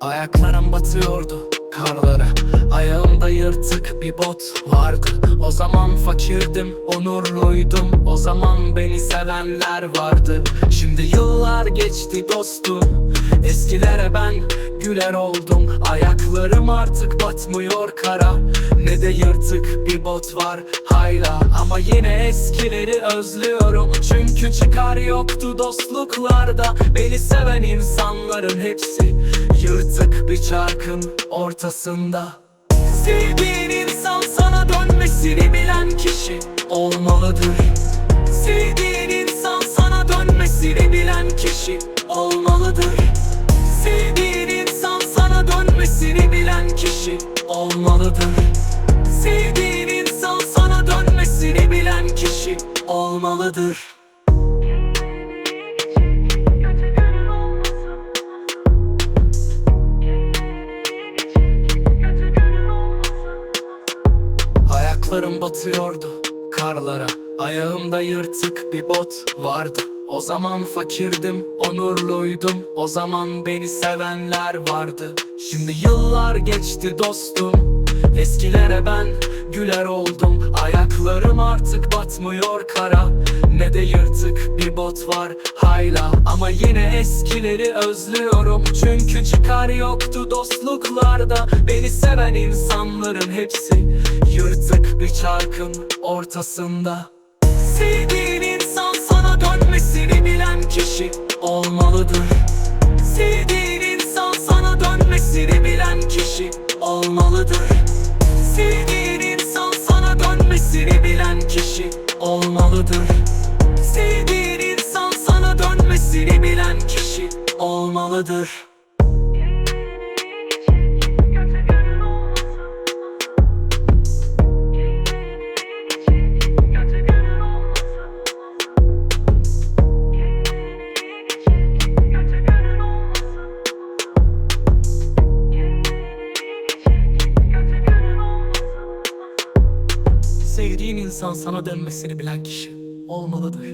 Ayaklarım batıyordu karlara. Ayağımda yırtık bir bot vardı. O zaman fakirdim, onurluydum. O zaman beni sevenler vardı. Şimdi geçti dostum. Eskilere ben güler oldum. Ayaklarım artık batmıyor kara. Ne de yırtık bir bot var hala Ama yine eskileri özlüyorum. Çünkü çıkar yoktu dostluklarda. Beni seven insanların hepsi Yırtık bir çarkın ortasında. Sevdiğin kişi olmalıdır. Sevdiğin insan sana dönmesini bilen kişi olmalıdır. Sevdiğin insan sana dönmesini bilen kişi olmalıdır. Ayaklarım batıyordu karlara. Ayağımda yırtık bir bot vardı O zaman fakirdim, onurluydum. O zaman beni sevenler vardı. Şimdi yıllar geçti dostum. Eskilere ben güler oldum. Ayaklarım artık batmıyor kara. Ne de yırtık bir bot var hala. Ama yine eskileri özlüyorum. Çünkü çıkar yoktu dostluklarda. Beni seven insanların hepsi Yırtık bir çarkın ortasında. Sevdiğin insan sana dönmesini bilen kişi olmalıdır. Sevdiğin insan sana dönmesini bilen kişi olmalıdır. Sevdiğin insan sana dönmesini bilen kişi olmalıdır. Sevdiğin insan sana dönmesini bilen kişi olmalıdır insan sana dönmesini bilen kişi olmalıdır